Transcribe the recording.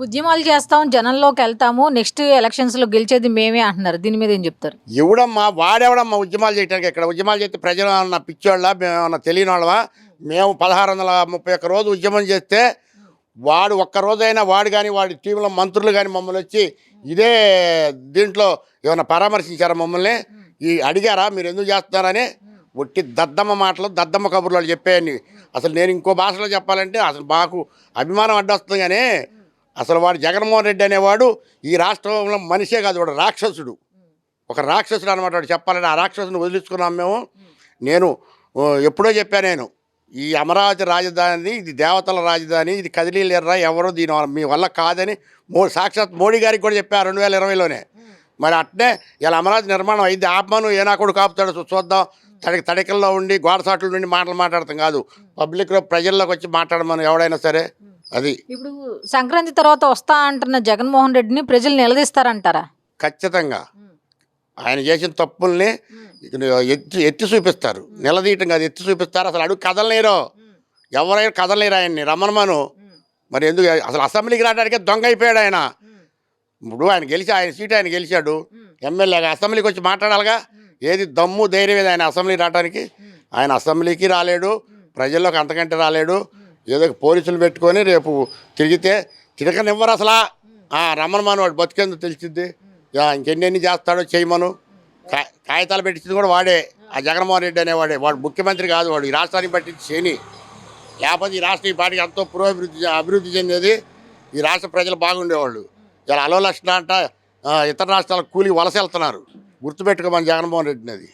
ఉద్యమాలు చేస్తాం జనంలోకి వెళ్తాము నెక్స్ట్ ఎలక్షన్స్లో గెలిచేది మేమే అంటున్నారు. దీని మీద ఏం చెప్తారు? ఎవడమ్మా వాడెవడమ్మా ఉద్యమాలు చేయడానికి ఇక్కడ ఉద్యమాలు చేస్తే ప్రజలు ఏమన్నా పిచ్చోళ్ళ? మేము ఏమన్నా తెలియని వాళ్ళమా మేము పదహారు వందల ముప్పై ఒక్క రోజు ఉద్యమం చేస్తే వాడు ఒక్క రోజైనా వాడు కానీ వాడి టీంలో మంత్రులు కానీ మమ్మల్ని వచ్చి ఇదే దీంట్లో ఏమైనా పరామర్శించారా మమ్మల్ని? ఈ అడిగారా? మీరు ఎందుకు చేస్తున్నారని? ఒట్టి దద్దమ్మ మాటలు దద్దమ్మ కబుర్లు వాళ్ళు చెప్పేయండి. అసలు నేను ఇంకో భాషలో చెప్పాలంటే అసలు మాకు అభిమానం అడ్డొస్తుంది కానీ అసలు వాడు జగన్మోహన్ రెడ్డి అనేవాడు ఈ రాష్ట్రంలో మనిషే కాదు వాడు రాక్షసుడు. ఒక రాక్షసుడు అనమాట వాడు చెప్పాలని ఆ రాక్షసుని వదిలించుకున్నాం మేము. నేను ఎప్పుడో చెప్పాను నేను ఈ అమరావతి రాజధాని ఇది దేవతల రాజధాని ఇది కదిలీలేర్రా ఎవరు దీని వల్ల- మీ వల్ల కాదని మో సాక్షాత్ మోడీ గారికి కూడా చెప్పారు రెండు వేల ఇరవైలోనే. మరి అట్నే ఇలా అమరావతి నిర్మాణం అయింది. ఏనా కూడా కాపుతాడు చూద్దాం. తడి తడికల్లో ఉండి గోడసాట్ల నుండి మాటలు మాట్లాడతాం కాదు. పబ్లిక్లో ప్రజల్లోకి వచ్చి మాట్లాడమని ఎవడైనా సరే. అది ఇప్పుడు సంక్రాంతి తర్వాత వస్తా అంటున్న జగన్మోహన్ రెడ్డిని ప్రజలు నిలదీస్తారంటారా? ఖచ్చితంగా. ఆయన చేసిన తప్పుల్ని ఎత్తి ఎత్తి చూపిస్తారు. నిలదీయటం కాదు ఎత్తి చూపిస్తారు. అసలు అడుగు కదలలేరు. ఎవరైనా కదలలేరు ఆయన్ని. రమ్మనమను మరి ఎందుకు? అసలు అసెంబ్లీకి రావడానికే దొంగ అయిపోయాడు ఆయన. ఇప్పుడు ఆయన గెలిచి ఆయన సీట్ ఆయన గెలిచాడు. ఎమ్మెల్యేగా అసెంబ్లీకి వచ్చి మాట్లాడాలిగా? ఏది దమ్ము ధైర్యం ఏది ఆయన అసెంబ్లీ రావడానికి? ఆయన అసెంబ్లీకి రాలేడు. ప్రజల్లోకి అంతకంటే రాలేడు. ఏదో పోలీసులు పెట్టుకొని రేపు తిరిగితే తిరగనివ్వరు అసలు. రమ్మనమాను వాడు బతికేందుకు తెలిసింది ఇంకెన్నెన్ని చేస్తాడో చేయమను. కా- కాగితాలు పెట్టింది కూడా వాడే. ఆ జగన్మోహన్ రెడ్డి అనేవాడే. వాడు ముఖ్యమంత్రి కాదు వాడు. ఈ రాష్ట్రానికి పట్టించి శని. లేకపోతే ఈ రాష్ట్రం ఈ పాటికి ఎంతో పురోభివృద్ధి అభివృద్ధి చెందేది. ఈ రాష్ట్ర ప్రజలు బాగుండేవాళ్ళు. ఇలా అలో లక్షణ అంట ఇతర రాష్ట్రాలకు కూలి వలస వెళ్తున్నారు. గుర్తుపెట్టుకోమని జగన్మోహన్ రెడ్డిని అది.